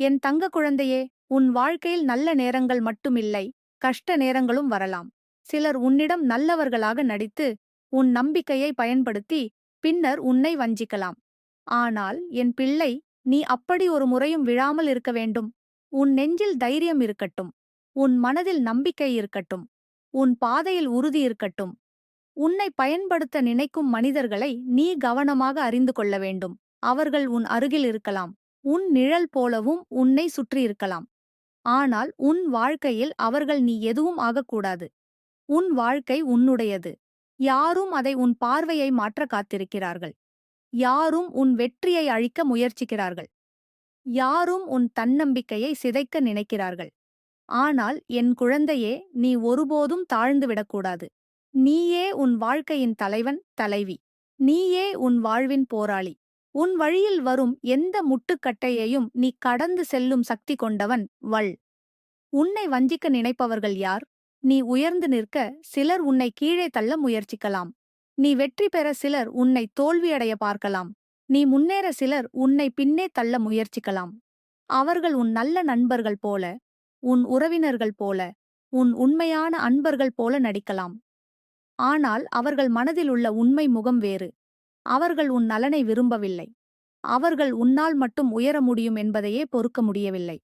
என் தங்க குழந்தையே உன் வாழ்க்கையில் நல்ல நேரங்கள் மட்டுமில்லை கஷ்ட நேரங்களும் வரலாம். சிலர் உன்னிடம் நல்லவர்களாக நடித்து உன் நம்பிக்கையை பயன்படுத்தி பின்னர் உன்னை வஞ்சிக்கலாம். ஆனால் என் பிள்ளை நீ அப்படி ஒரு முறையும் விழாமல் இருக்க வேண்டும். உன் நெஞ்சில் தைரியம் இருக்கட்டும். உன் மனதில் நம்பிக்கை இருக்கட்டும். உன் பாதையில் உறுதி இருக்கட்டும். உன்னை பயன்படுத்த நினைக்கும் மனிதர்களை நீ கவனமாக அறிந்து கொள்ள வேண்டும். அவர்கள் உன் அருகில் இருக்கலாம். உன் நிழல் போலவும் உன்னை சுற்றியிருக்கலாம் ஆனால் உன் வாழ்க்கையில் அவர்கள் நீ எதுவும் ஆகக்கூடாது. உன் வாழ்க்கை உன்னுடையது. யாரும் அதை உன் பார்வையை மாற்ற காத்திருக்கிறார்கள். யாரும் உன் வெற்றியை அழிக்க முயற்சிக்கிறார்கள். யாரும் உன் தன்னம்பிக்கையை சிதைக்க நினைக்கிறார்கள். ஆனால் என் குழந்தையே நீ ஒருபோதும் தாழ்ந்து விடக்கூடாது. நீயே உன் வாழ்க்கையின் தலைவன் தலைவி. நீயே உன் வாழ்வின் போராளி. உன் வழியில் வரும் எந்த முட்டுக்கட்டையையும் நீ கடந்து செல்லும் சக்தி கொண்டவன் வள். உன்னை வஞ்சிக்க நினைப்பவர்கள் யார்? நீ உயர்ந்து நிற்க சிலர் உன்னை கீழே தள்ள முயற்சிக்கலாம். நீ வெற்றி பெற சிலர் உன்னை தோல்வியடைய பார்க்கலாம். நீ முன்னேற சிலர் உன்னை பின்னே தள்ள முயற்சிக்கலாம். அவர்கள் உன் நல்ல நண்பர்கள் போல உன் உறவினர்கள் போல உன் உண்மையான அன்பர்கள் போல நடிக்கலாம். ஆனால் அவர்கள் மனதில் உள்ள உண்மை முகம் வேறு. அவர்கள் உன் நலனை விரும்பவில்லை. அவர்கள் உன்னால் மட்டும் உயர முடியும் என்பதையே பொறுக்க முடியவில்லை.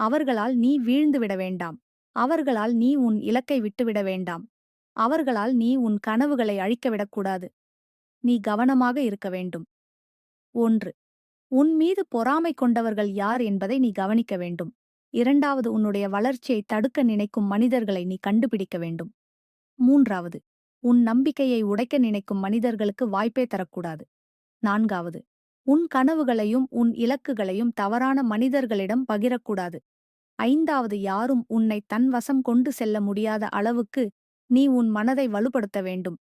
அவர்களால் நீ வீழ்ந்துவிட வேண்டாம். அவர்களால் நீ உன் இலக்கை விட்டுவிட வேண்டாம். அவர்களால் நீ உன் கனவுகளை அழிக்கவிடக்கூடாது நீ கவனமாக இருக்க வேண்டும். ஒன்று உன் மீது பொறாமை கொண்டவர்கள் யார் என்பதை நீ கவனிக்க வேண்டும். இரண்டாவது உன்னுடைய வளர்ச்சியை தடுக்க நினைக்கும் மனிதர்களை நீ கண்டுபிடிக்க வேண்டும். மூன்றாவது உன் நம்பிக்கையை உடைக்க நினைக்கும் மனிதர்களுக்கு வாய்ப்பே தரக்கூடாது. நான்காவது உன் கனவுகளையும் உன் இலக்குகளையும் தவறான மனிதர்களிடம் பகிரக்கூடாது. ஐந்தாவது யாரும் உன்னை தன் வசம் கொண்டு செல்ல முடியாத அளவுக்கு நீ உன் மனதை வலுப்படுத்த வேண்டும்.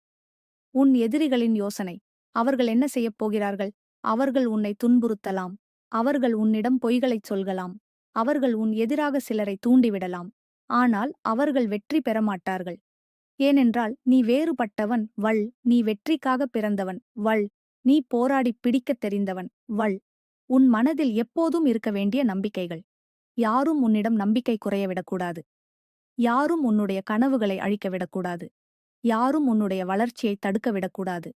உன் எதிரிகளின் யோசனை அவர்கள் என்ன செய்யப் போகிறார்கள்? அவர்கள் உன்னை துன்புறுத்தலாம். அவர்கள் உன்னிடம் பொய்களைச் சொல்கலாம். அவர்கள் உன் எதிராக சிலரை தூண்டிவிடலாம். ஆனால் அவர்கள் வெற்றி பெறமாட்டார்கள் ஏனென்றால் நீ வேறுபட்டவன் வள். நீ வெற்றிக்காக பிறந்தவன் வள். நீ போராடிப் பிடிக்கத் தெரிந்தவன் வள். உன் மனதில் எப்போதும் இருக்க வேண்டிய நம்பிக்கைகள். யாரும் உன்னிடம் நம்பிக்கை குறையவிடக்கூடாது யாரும் உன்னுடைய கனவுகளை அழிக்க விடக்கூடாது. யாரும் உன்னுடைய வளர்ச்சியை தடுக்க விடக்கூடாது.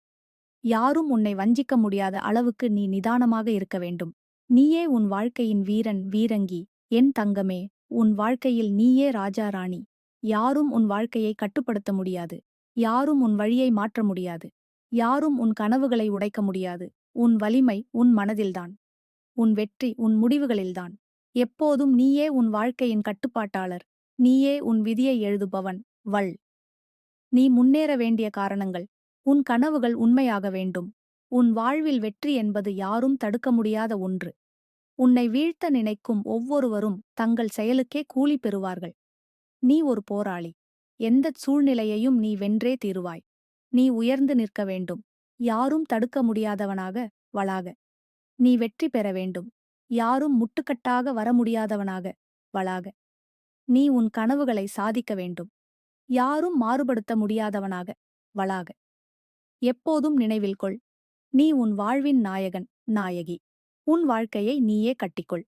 யாரும் உன்னை வஞ்சிக்க முடியாத அளவுக்கு நீ நிதானமாக இருக்க வேண்டும். நீயே உன் வாழ்க்கையின் வீரன் வீரங்கி. என் தங்கமே உன் வாழ்க்கையில் நீயே ராஜா ராணி. யாரும் உன் வாழ்க்கையை கட்டுப்படுத்த முடியாது. யாரும் உன் வழியை மாற்ற முடியாது. யாரும் உன் கனவுகளை உடைக்க முடியாது. உன் வலிமை உன் மனதில்தான். உன் வெற்றி உன் முடிவுகளில்தான். எப்போதும் நீயே உன் வாழ்க்கையின் கட்டுப்பாட்டாளர். நீயே உன் விதியை எழுதுபவன். வள். நீ முன்னேற வேண்டிய காரணங்கள். உன் கனவுகள் உண்மையாக வேண்டும். உன் வாழ்வில் வெற்றி என்பது யாரும் தடுக்க முடியாத ஒன்று. உன்னை வீழ்த்த நினைக்கும் ஒவ்வொருவரும் தங்கள் செயலுக்கே கூலி பெறுவார்கள். நீ ஒரு போராளி. எந்தச் சூழ்நிலையையும் நீ வென்றே தீருவாய். நீ உயர்ந்து நிற்க வேண்டும். யாரும் தடுக்க முடியாதவனாக வளாக. நீ வெற்றி பெற வேண்டும். யாரும் முட்டுக்கட்டாக வர முடியாதவனாக வளாக. நீ உன் கனவுகளை சாதிக்க வேண்டும். யாரும் மாறுபடுத்த முடியாதவனாக வளாக. எப்போதும் நினைவில் கொள். நீ உன் வாழ்வின் நாயகன் நாயகி. உன் வாழ்க்கையை நீயே கட்டிக்கொள்.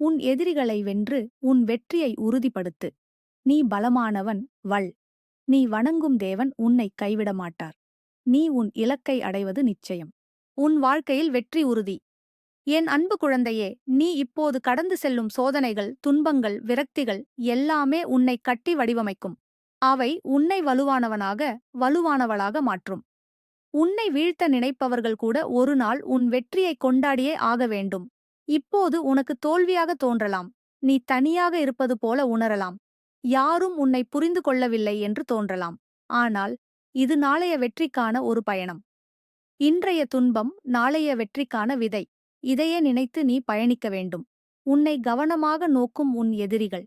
உன் எதிரிகளை வென்று உன் வெற்றியை உறுதிப்படுத்து. நீ பலமானவன் வள். நீ வணங்கும் தேவன் உன்னை கைவிட மாட்டார் நீ உன் இலக்கை அடைவது நிச்சயம். உன் வாழ்க்கையில் வெற்றி உறுதி. என் அன்பு குழந்தையே நீ இப்போது கடந்து செல்லும் சோதனைகள் துன்பங்கள் விரக்திகள் எல்லாமே உன்னை கட்டி வடிவமைக்கும். அவை உன்னை வலுவானவனாக வலுவானவளாக மாற்றும். உன்னை வீழ்த்த நினைப்பவர்கள் கூட ஒரு நாள் உன் வெற்றியை கொண்டாடியே ஆக வேண்டும். இப்போது உனக்கு தோல்வியாக தோன்றலாம். நீ தனியாக இருப்பது போல உணரலாம். யாரும் உன்னை புரிந்து கொள்ளவில்லை என்று தோன்றலாம். ஆனால் இது நாளைய வெற்றிக்கான ஒரு பயணம். இன்றைய துன்பம் நாளைய வெற்றிக்கான விதை. இதையே நினைத்து நீ பயணிக்க வேண்டும். உன்னை கவனமாக நோக்கும் உன் எதிரிகள்.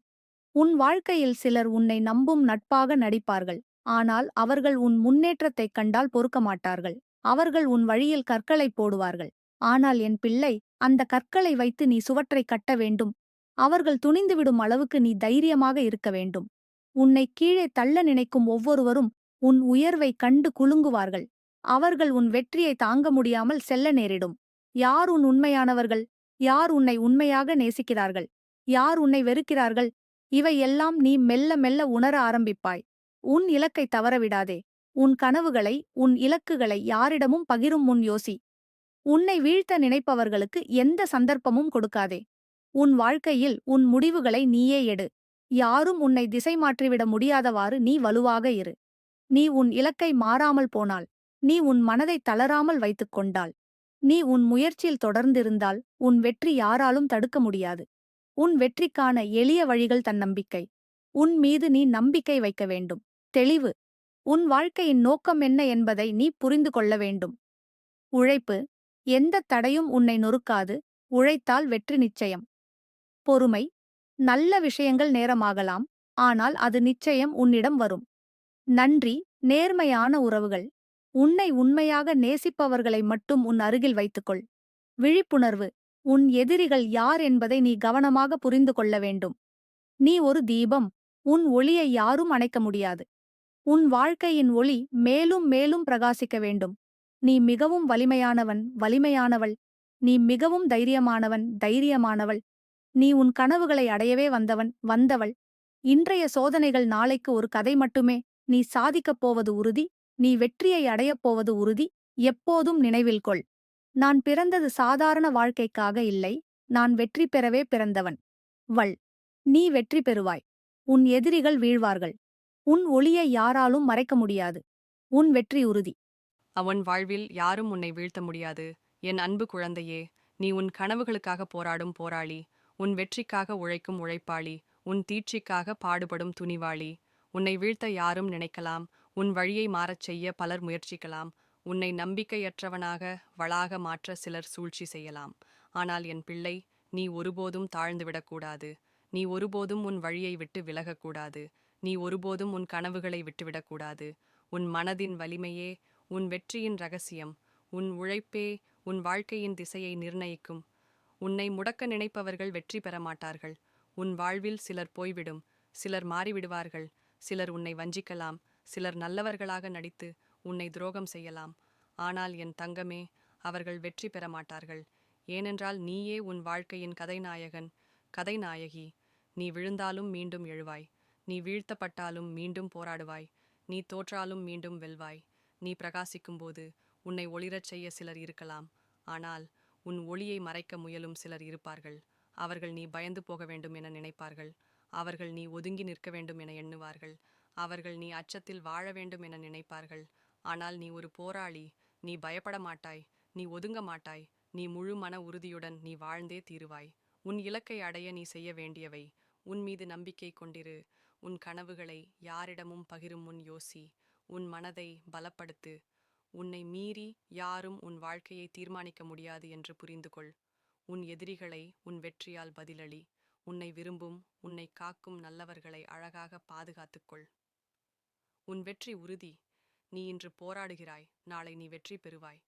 உன் வாழ்க்கையில் சிலர் உன்னை நம்பும் நட்பாக நடிப்பார்கள். ஆனால் அவர்கள் உன் முன்னேற்றத்தைக் கண்டால் பொறுக்க மாட்டார்கள். அவர்கள் உன் வழியில் கற்களை போடுவார்கள். ஆனால் என் பிள்ளை அந்த கற்களை வைத்து நீ சுவற்றை கட்ட வேண்டும். அவர்கள் துணிந்துவிடும் அளவுக்கு நீ தைரியமாக இருக்க வேண்டும். உன்னை கீழே தள்ள நினைக்கும் ஒவ்வொருவரும் உன் உயர்வை கண்டு குலுங்குவார்கள். அவர்கள் உன் வெற்றியை தாங்க முடியாமல் செல்ல நேரிடும். யார் உன் உண்மையானவர்கள்? யார் உன்னை உண்மையாக நேசிக்கிறார்கள்? யார் உன்னை வெறுக்கிறார்கள்? இவையெல்லாம் நீ மெல்ல மெல்ல உணர ஆரம்பிப்பாய். உன் இலக்கை தவறவிடாதே. உன் கனவுகளை உன் இலக்குகளை யாரிடமும் பகிரும் முன் யோசி. உன்னை வீழ்த்த நினைப்பவர்களுக்கு எந்த சந்தர்ப்பமும் கொடுக்காதே. உன் வாழ்க்கையில் உன் முடிவுகளை நீயே எடு. யாரும் உன்னை திசை மாற்றிவிட முடியாதவாறு நீ வலுவாக இரு. நீ உன் இலக்கை மாறாமல் போனால் நீ உன் மனதை தளராமல் வைத்துக் கொண்டால் நீ உன் முயற்சியில் தொடர்ந்திருந்தால் உன் வெற்றி யாராலும் தடுக்க முடியாது. உன் வெற்றிக்கான எளிய வழிகள் தன்னம்பிக்கை உன் மீது நீ நம்பிக்கை வைக்க வேண்டும். தெளிவு. உன் வாழ்க்கையின் நோக்கம் என்ன என்பதை நீ புரிந்து கொள்ள வேண்டும். உழைப்பு. எந்த தடையும் உன்னை நொறுக்காது. உழைத்தால் வெற்றி நிச்சயம். பொறுமை நல்ல விஷயங்கள் நேரமாகலாம் ஆனால் அது நிச்சயம் உன்னிடம் வரும். நன்றி நேர்மையான உறவுகள். உன்னை உண்மையாக நேசிப்பவர்களை மட்டும் உன் அருகில் வைத்துக்கொள். விழிப்புணர்வு. உன் எதிரிகள் யார் என்பதை நீ கவனமாக புரிந்து கொள்ள வேண்டும். நீ ஒரு தீபம். உன் ஒளியை யாரும் அணைக்க முடியாது. உன் வாழ்க்கையின் ஒளி மேலும் மேலும் பிரகாசிக்க வேண்டும். நீ மிகவும் வலிமையானவன் வலிமையானவள். நீ மிகவும் தைரியமானவன் தைரியமானவள். நீ உன் கனவுகளை அடையவே வந்தவன் வந்தவள். இன்றைய சோதனைகள் நாளைக்கு ஒரு கதை மட்டுமே. நீ சாதிக்கப் போவது உறுதி நீ வெற்றியை அடையப் போவது உறுதி எப்போதும் நினைவில் கொள். நான் பிறந்தது சாதாரண வாழ்க்கைக்காக இல்லை நான் வெற்றி பெறவே பிறந்தவன். வள். நீ வெற்றி பெறுவாய். உன் எதிரிகள் வீழ்வார்கள். உன் ஒளியை யாராலும் மறைக்க முடியாது. உன் வெற்றி உறுதி. அவன் வாழ்வில் யாரும் உன்னை வீழ்த்த முடியாது. என் அன்பு குழந்தையே நீ உன் கனவுகளுக்காக போராடும் போராளி. உன் வெற்றிக்காக உழைக்கும் உழைப்பாளி உன் தீட்சிக்காக பாடுபடும் துணிவாளி. உன்னை வீழ்த்த யாரும் நினைக்கலாம். உன் வழியை மாறச் செய்ய பலர் முயற்சிக்கலாம். உன்னை நம்பிக்கையற்றவனாக வளாக மாற்ற சிலர் சூழ்ச்சி செய்யலாம். ஆனால் என் பிள்ளை நீ ஒருபோதும் தாழ்ந்துவிடக்கூடாது நீ ஒருபோதும் உன் வழியை விட்டு விலகக்கூடாது நீ ஒருபோதும் உன் கனவுகளை விட்டுவிடக்கூடாது உன் மனதின் வலிமையே உன் வெற்றியின் ரகசியம். உன் உழைப்பே உன் வாழ்க்கையின் திசையை நிர்ணயிக்கும். உன்னை முடக்க நினைப்பவர்கள் வெற்றி பெற மாட்டார்கள். உன் வாழ்வில் சிலர் போய்விடும் சிலர் மாறிவிடுவார்கள். சிலர் உன்னை வஞ்சிக்கலாம் சிலர் நல்லவர்களாக நடித்து உன்னை துரோகம் செய்யலாம். ஆனால் என் தங்கமே அவர்கள் வெற்றி பெற மாட்டார்கள். ஏனென்றால் நீயே உன் வாழ்க்கையின் கதைநாயகன் கதைநாயகி. நீ விழுந்தாலும் மீண்டும் எழுவாய். நீ வீழ்த்தப்பட்டாலும் மீண்டும் போராடுவாய். நீ தோற்றாலும் மீண்டும் வெல்வாய். நீ பிரகாசிக்கும்போது உன்னை ஒளிரச் செய்ய சிலர் இருக்கலாம். ஆனால் உன் ஒளியை மறைக்க முயலும் சிலர் இருப்பார்கள். அவர்கள் நீ பயந்து போக வேண்டும் என நினைப்பார்கள். அவர்கள் நீ ஒதுங்கி நிற்க வேண்டும் என எண்ணுவார்கள். அவர்கள் நீ அச்சத்தில் வாழ வேண்டும் என நினைப்பார்கள். ஆனால் நீ ஒரு போராளி. நீ பயப்பட மாட்டாய். நீ ஒதுங்க மாட்டாய். நீ முழு மன உறுதியுடன் நீ வாழ்ந்தே தீருவாய். உன் இலக்கை அடைய நீ செய்ய வேண்டியவை. உன் மீது நம்பிக்கை கொண்டிரு. உன் கனவுகளை யாரிடமும் பகிரும் முன் யோசி. உன் மனதை பலப்படுத்து. உன்னை மீறி யாரும் உன் வாழ்க்கையை தீர்மானிக்க முடியாது என்று புரிந்து கொள் உன் எதிரிகளை உன் வெற்றியால் பதிலளி. உன்னை விரும்பும் உன்னை காக்கும் நல்லவர்களை அழகாக பாதுகாத்துக்கொள். உன் வெற்றி உறுதி. நீ இன்று போராடுகிறாய். நாளை நீ வெற்றி பெறுவாய்.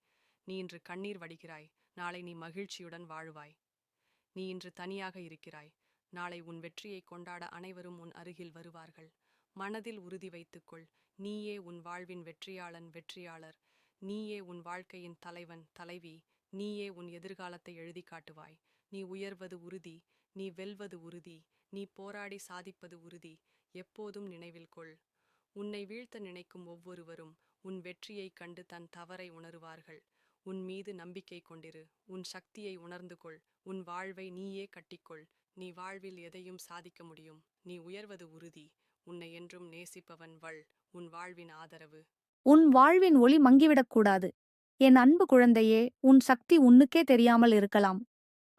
நீ இன்று கண்ணீர் வடிகிறாய். நாளை நீ மகிழ்ச்சியுடன் வாழுவாய். நீ இன்று தனியாக இருக்கிறாய். நாளை உன் வெற்றியை கொண்டாட அனைவரும் உன் அருகில் வருவார்கள். மனதில் உறுதி வைத்துக்கொள். நீயே உன் வாழ்வின் வெற்றியாளன் வெற்றியாளர். நீயே உன் வாழ்க்கையின் தலைவன் தலைவி. நீயே உன் எதிர்காலத்தை எழுதி காட்டுவாய். நீ உயர்வது உறுதி நீ வெல்வது உறுதி நீ போராடி சாதிப்பது உறுதி. எப்போதும் நினைவில் கொள். உன்னை வீழ்த்த நினைக்கும் ஒவ்வொருவரும் உன் வெற்றியைக் கண்டு தன் தவறை உணருவார்கள். உன் மீது நம்பிக்கை கொண்டிரு. உன் சக்தியை உணர்ந்து கொள். உன் வாழ்வை நீயே கட்டிக்கொள் நீ வாழ்வில் எதையும் சாதிக்க முடியும். நீ உயர்வது உறுதி. உன்னை என்றும் நேசிப்பவன் வள். உன் வாழ்வின் ஆதரவு. உன் வாழ்வின் ஒளி மங்கிவிடக்கூடாது என் அன்பு குழந்தையே உன் சக்தி உன்னுக்கே தெரியாமல் இருக்கலாம்.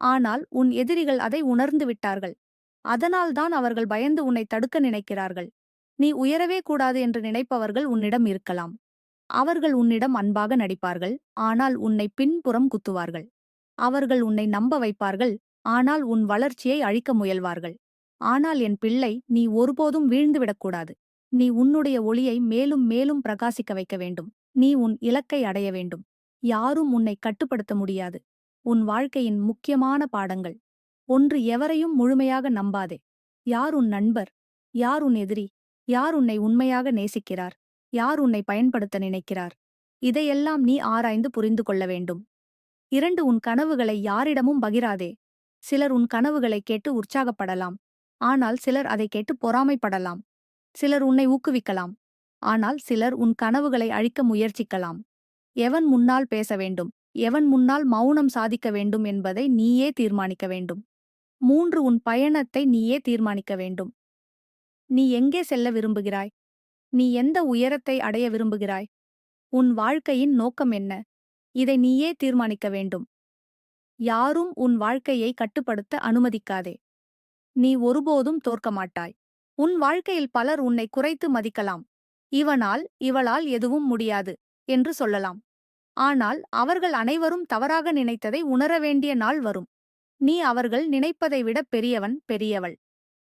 ஆனால் உன் எதிரிகள் அதை உணர்ந்து விட்டார்கள். அதனால்தான் அவர்கள் பயந்து உன்னை தடுக்க நினைக்கிறார்கள். நீ உயரவே கூடாது என்று நினைப்பவர்கள் உன்னிடம் இருக்கலாம். அவர்கள் உன்னிடம் அன்பாக நடிப்பார்கள். ஆனால் உன்னை பின்புறம் குத்துவார்கள். அவர்கள் உன்னை நம்ப வைப்பார்கள். ஆனால் உன் வளர்ச்சியை அழிக்க முயல்வார்கள். ஆனால் என் பிள்ளை நீ ஒருபோதும் வீழ்ந்துவிடக்கூடாது நீ உன்னுடைய ஒளியை மேலும் மேலும் பிரகாசிக்க வைக்க வேண்டும். நீ உன் இலக்கை அடைய வேண்டும். யாரும் உன்னை கட்டுப்படுத்த முடியாது. உன் வாழ்க்கையின் முக்கியமான பாடங்கள். ஒன்று எவரையும் முழுமையாக நம்பாதே. யார் உன் நண்பர்? யார் உன் எதிரி? யார் உன்னை உண்மையாக நேசிக்கிறார்? யார் உன்னை பயன்படுத்த நினைக்கிறார்? இதையெல்லாம் நீ ஆராய்ந்து புரிந்து கொள்ள வேண்டும். இரண்டு உன் கனவுகளை யாரிடமும் பகிராதே. சிலர் உன் கனவுகளை கேட்டு உற்சாகப்படலாம். ஆனால் சிலர் அதை கேட்டு பொறாமைப்படலாம். சிலர் உன்னை ஊக்குவிக்கலாம். ஆனால் சிலர் உன் கனவுகளை அழிக்க முயற்சிக்கலாம். எவன் முன்னால் பேச வேண்டும்? எவன் முன்னால் மௌனம் சாதிக்க வேண்டும் என்பதை நீயே தீர்மானிக்க வேண்டும். மூன்று உன் பயணத்தை நீயே தீர்மானிக்க வேண்டும். நீ எங்கே செல்ல விரும்புகிறாய்? நீ எந்த உயரத்தை அடைய விரும்புகிறாய்? உன் வாழ்க்கையின் நோக்கம் என்ன? இதை நீயே தீர்மானிக்க வேண்டும். யாரும் உன் வாழ்க்கையை கட்டுப்படுத்த அனுமதிக்காதே. நீ ஒருபோதும் தோற்க மாட்டாய். உன் வாழ்க்கையில் பலர் உன்னை குறைத்து மதிக்கலாம். இவனால் இவளால் எதுவும் முடியாது என்று சொல்லலாம். ஆனால் அவர்கள் அனைவரும் தவறாக நினைத்ததை உணர வேண்டிய நாள் வரும். நீ அவர்கள் நினைப்பதை விட பெரியவன் பெரியவள்.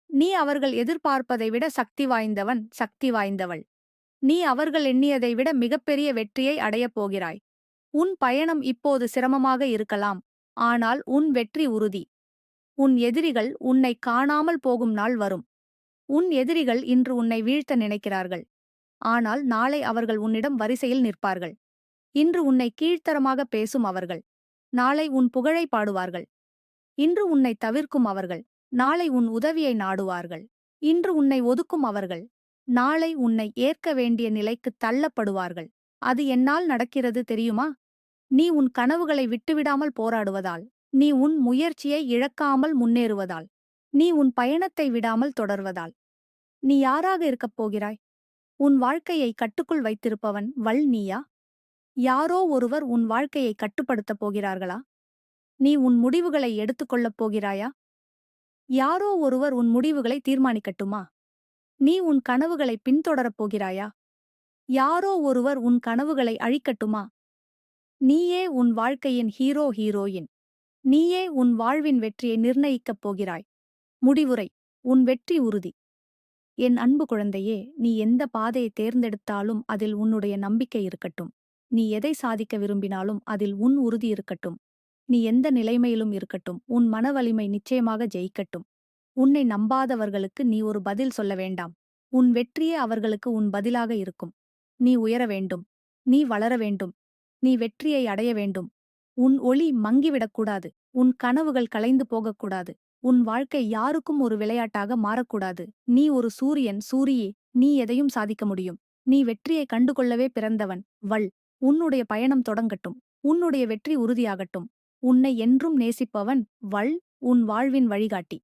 நீ அவர்கள் எதிர்பார்ப்பதை விட சக்தி வாய்ந்தவன் சக்தி வாய்ந்தவள். நீ அவர்கள் எண்ணியதை விட மிகப்பெரிய வெற்றியை அடையப் போகிறாய். உன் பயணம் இப்போது சிரமமாக இருக்கலாம். ஆனால் உன் வெற்றி உறுதி. உன் எதிரிகள் உன்னை காணாமல் போகும் நாள் வரும். உன் எதிரிகள் இன்று உன்னை வீழ்த்த நினைக்கிறார்கள். ஆனால் நாளை அவர்கள் உன்னிடம் வரிசையில் நிற்பார்கள். இன்று உன்னை கீழ்த்தரமாக பேசும் அவர்கள். நாளை உன் புகழை பாடுவார்கள். இன்று உன்னை தவிர்க்கும் அவர்கள். நாளை உன் உதவியை நாடுவார்கள். இன்று உன்னை ஒதுக்கும் அவர்கள். நாளை உன்னை ஏற்க வேண்டிய நிலைக்கு தள்ளப்படுவார்கள். அது என்னால் நடக்கிறது தெரியுமா? நீ உன் கனவுகளை விட்டுவிடாமல் போராடுவதால். நீ உன் முயற்சியை இழக்காமல் முன்னேறுவதால். நீ உன் பயணத்தை விடாமல் தொடர்வதால். நீ யாராக இருக்கப் போகிறாய்? உன் வாழ்க்கையை கட்டுக்குள் வைத்திருப்பவன் வள் நீயா? யாரோ ஒருவர் உன் வாழ்க்கையை கட்டுப்படுத்தப் போகிறார்களா? நீ உன் முடிவுகளை எடுத்துக்கொள்ளப் போகிறாயா? யாரோ ஒருவர் உன் முடிவுகளை தீர்மானிக்கட்டுமா? நீ உன் கனவுகளை பின்தொடரப் போகிறாயா? யாரோ ஒருவர் உன் கனவுகளை அழிக்கட்டுமா? நீயே உன் வாழ்க்கையின் ஹீரோ ஹீரோயின். நீயே உன் வாழ்வின் வெற்றியை நிர்ணயிக்கப் போகிறாய். முடிவுரை உன் வெற்றி உறுதி. என் அன்பு குழந்தையே நீ எந்த பாதையை தேர்ந்தெடுத்தாலும் அதில் உன்னுடைய நம்பிக்கை இருக்கட்டும். நீ எதை சாதிக்க விரும்பினாலும் அதில் உன் உறுதி இருக்கட்டும். நீ எந்த நிலைமையிலும் இருக்கட்டும். உன் மன வலிமை நிச்சயமாக ஜெயிக்கட்டும். உன்னை நம்பாதவர்களுக்கு நீ ஒரு பதில் சொல்ல வேண்டாம். உன் வெற்றியே அவர்களுக்கு உன் பதிலாக இருக்கும். நீ உயர வேண்டும். நீ வளர வேண்டும். நீ வெற்றியை அடைய வேண்டும். உன் ஒளி மங்கிவிடக்கூடாது. உன் கனவுகள் கலைந்து போகக்கூடாது. உன் வாழ்க்கை யாருக்கும் ஒரு விளையாட்டாக மாறக்கூடாது. நீ ஒரு சூரியன் சூரியே நீ எதையும் சாதிக்க முடியும். நீ வெற்றியை கண்டுகொள்ளவே பிறந்தவன் வள். உன்னுடைய பயணம் தொடங்கட்டும். உன்னுடைய வெற்றி உறுதியாகட்டும். உன்னை என்றும் நேசிப்பவன் வள். உன் வாழ்வின் வழிகாட்டி.